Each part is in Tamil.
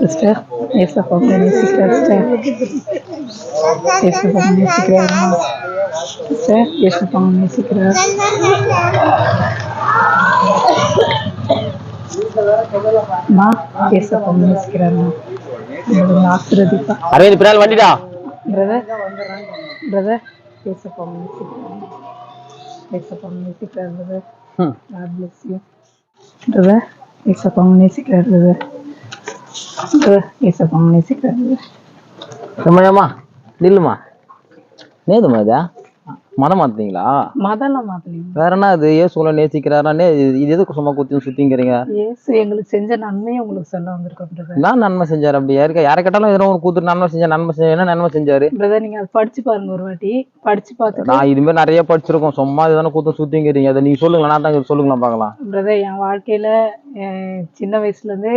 சிஸ்டர் ஏசப்பா நேசிக்கிறார் சிஸ்டர் ஏசப்பா நேசிக்கிறார் சிஸ்டர் ஏசப்பா நேசிக்கிறார் மா ஏசப்பா நேசிக்கிறார் உங்களை ஆசிர்வதிப்பா அரவிந்த் பின்னால் வண்டிடா பிரதர் பிரதர் ஏசப்பா நேசிக்கிறார் ஏசப்பா நேசிக்கிறார் பிரதர் ம். God bless you. பிரதர் ஏசப்பா நேசிக்கிறார் பிரதர் பிரதர் ஏசப்பா நேசிக்கிறார் பிரதர் செம்மையாம்மா நில்லுமா நேதுமா இதா மதம் மாத்தீங்களா மதம்லாம் மாத்தலைங்க. வேற என்ன அது? ஏசுல நேசிக்கிறாரானே இது? எதுக்கு சும்மா குத்தி சுத்திங்கிறீங்க? இயேசு எங்களுக்கு செஞ்ச நன்மையை உங்களுக்கு சொல்ல வந்திருக்கோம் பிரதர் என்ன நன்மை செஞ்சாரு அப்படி? யாருக்க யாரை கேட்டாலும் எதோ ஒரு கூத்துட்டு நன்மை செஞ்சா நன்மை செஞ்சா என்ன நன்மை செஞ்சாரு? பிரதர் நீங்க அதை படிச்சு பாருங்க ஒரு வாட்டி. படிச்சு பார்த்துட்டு நான் இதுமாதிரி நிறைய படிச்சிருக்கோம். சும்மா இதுதானே கூத்து சுத்திங்கிறீங்க. அதை நீங்க சொல்லுங்களா நான் தான் சொல்லுங்களா பார்க்கலாம். பிரதர் என் வாழ்க்கையில சின்ன வயசுல இருந்தே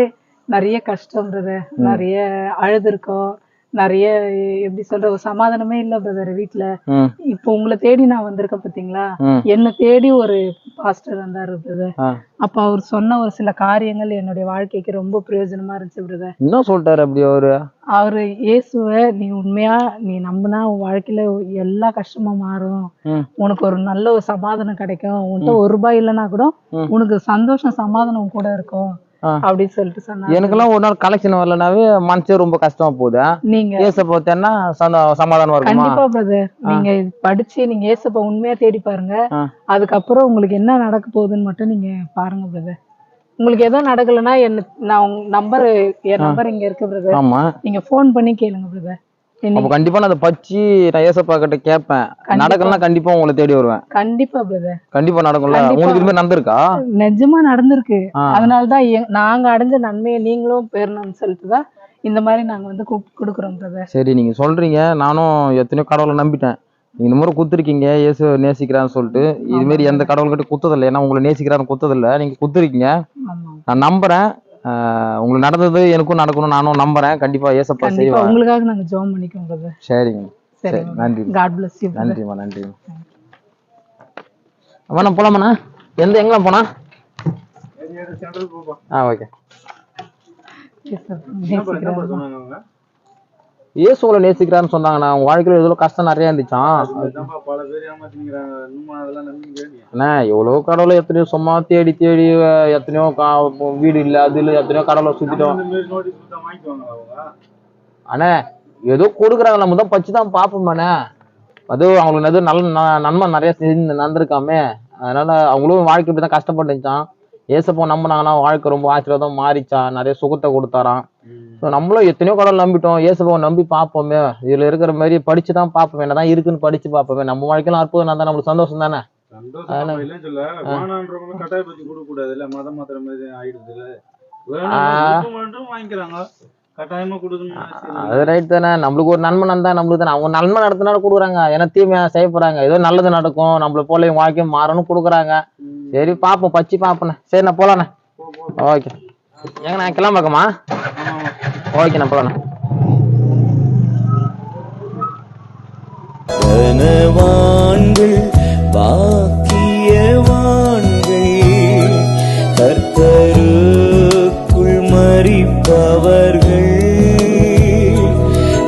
நிறைய கஷ்டம் பிரதர் நிறைய அழுதுருக்கோம். நிறைய எப்படி சொல்ற ஒரு சமாதானமே இல்ல பிரதர் வீட்ல. ம். இப்போ உங்களை தேடி நான் வந்திருக்கேன் பாத்தீங்களா? என்னை தேடி ஒரு பாஸ்டர் வந்தாரு பிரதர் அப்ப அவர் சொன்ன ஒரு சில காரியங்கள் என்னுடைய வாழ்க்கைக்கு ரொம்ப பிரயோஜனமா இருந்துச்சு பிரதர் என்ன சொல்லிட்டாரு அப்படி அவரு? அவரு இயேசுவை நீ உண்மையா நீ நம்பினா உன் வாழ்க்கையில எல்லா கஷ்டமும் மாறும். உனக்கு ஒரு நல்ல ஒரு சமாதானம் கிடைக்கும். உன்கிட்ட ஒரு ரூபாய் இல்லைன்னா கூட. உனக்கு சந்தோஷம் சமாதானம் கூட இருக்கும். அப்படின்னு சொல்லிட்டு சொன்னாரு எனக்கெல்லாம் ஒரு நாள் கலெக்ஷன் வரலனாவே மனசே ரொம்ப கஷ்டமா போகுது. நீங்க ஏச பார்த்தேன்னா சமாதானமா இருக்குமா? கண்டிப்பா பிரதர் நீங்க படிச்சு நீங்க ஏசப்ப உண்மையா தேடி பாருங்க. அதுக்கப்புறம் உங்களுக்கு என்ன நடக்க போகுதுன்னு மட்டும் நீங்க பாருங்க பிரதர் உங்களுக்கு எதுவும் நடக்கலைன்னா என்ன நான் நம்பர் என் நம்பர் இங்க இருக்கு பிரதர் நீங்க ஃபோன் பண்ணி கேளுங்க பிரதர் அப்ப கண்டிப்பா நான் அதை பச்சு நான் ஏசப்பா கிட்ட கேட்பேன் நடக்கலன்னா கண்டிப்பா உங்களை தேடி வருவேன். கண்டிப்பா பிரதர் கண்டிப்பா நடக்கும்ல. உங்களுக்கு இது மாதிரி நடந்திருக்கா? நிஜமா நடந்திருக்கு. அதனாலதான் நாங்க அடைஞ்ச நன்மையை நீங்களும் பெறணும்னு சொல்லிட்டு தான் இந்த மாதிரி நாங்க வந்து கொடுக்குறோம் பிரதர் சரி நீங்க சொல்றீங்க. நானும் எத்தனையோ கடவுளை நம்பிட்டேன். நீங்க இந்த மாதிரி குத்துருக்கீங்க. இயேசு நேசிக்கிறான்னு சொல்லிட்டு. இது மாதிரி எந்த கடவுள்கிட்ட குத்ததில்லை. ஏன்னா உங்களை நேசிக்கிறான்னு குத்ததில்லை. நீங்க குத்துருக்கீங்க. நான் நம்புறேன். உங்களுக்கு நடந்தது எனக்கும் நடக்கணும் நானும் நம்புறேன். கண்டிப்பா ஏசப்பா செய்வாங்க உங்களுக்காக நாங்க ஜோம் பண்ணிக்கோம் பிரதர் சரிங்க. சரி நன்றி காட் பிளஸ் யூ நன்றிம்மா நன்றிம்மா. அம்மா நான் போலாமாண்ணா? எந்த எங்கெல்லாம் போனா? ஆ ஓகே இயேசு உங்களை நேசிக்கிறான்னு சொன்னாங்கண்ணா. உங்க வாழ்க்கையில எவ்வளவு கஷ்டம் நிறைய இருந்துச்சான் அண்ணா எவ்வளவு கடவுளை எத்தனையோ சும்மா தேடி தேடி எத்தனையோ வீடு இல்ல அது இல்ல எத்தனையோ கடவுளை சுத்திட்டோம். அண்ணே ஏதோ கொடுக்குறாங்க. நம்ம தான் பச்சு தான் பார்ப்போம்ண்ணே அது அவங்களுக்கு எதுவும் நல்ல நன்மை நிறைய செஞ்சு நடந்திருக்காமே. அதனால அவங்களும் வாழ்க்கை இப்படி தான் கஷ்டப்பட்டுச்சான் ஏசப்போ நம்பினாங்கன்னா வாழ்க்கை ரொம்ப ஆசீர்வாதம் மாறிச்சான் நிறைய சுகத்தை கொடுத்தாராம். ஸோ நம்மளும் எத்தனையோ கடவுள் நம்பிட்டோம். ஏசப்பாவை நம்பி பார்ப்போமே. இதுல இருக்கிற மாதிரி படிச்சு தான் பார்ப்போமே. என்னதான் இருக்குன்னு படிச்சு பார்ப்போமே. நம்ம வாழ்க்கையில அற்புதம் நான் தான் நம்மளுக்கு சந்தோஷம் தானே. அது ரைட் தானே. நம்மளுக்கு ஒரு நன்மை நடந்தா நம்மளுக்கு தானே. அவங்க நன்மை நடத்தினால கொடுக்குறாங்க. ஏன்னா தீமையா செய்ய போறாங்க. ஏதோ நல்லது நடக்கும். நம்மள போல இவங்க வாழ்க்கை மாறணும் கொடுக்குறாங்க. சரி பார்ப்போம். பச்சு பார்ப்போண்ணே சரி நான் போலாண்ணே. ஓகே. ஏங்க நான் கிளம்பாக்கம்மா ஓகேண்ணா ஆமா. ஓகே பாக்கியவான்கள் கர்த்தருக்குள் மறிப்பவர்கள்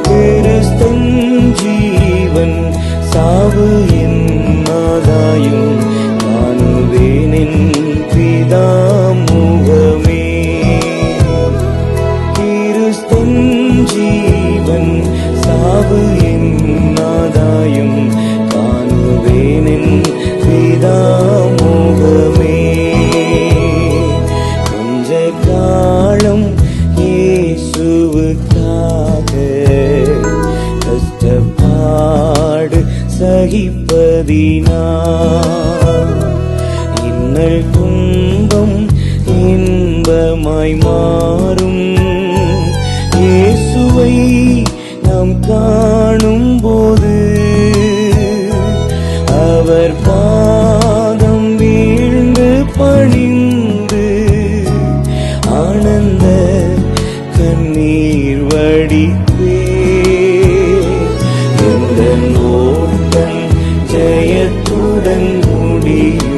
கிறிஸ்தன் ஜீவன் சாவு என்னாதாயும் காணுவேனின் சகிப்பதினா இன்னல் துன்பம் இன்பமாய் மாறும். இயேசுவை நாம் காணும் போது அவர் பாதம் வீழ்ந்து பணிந்து ஆனந்த கண்ணீர் வடித்தே ஜெயத்துடன் முடியும்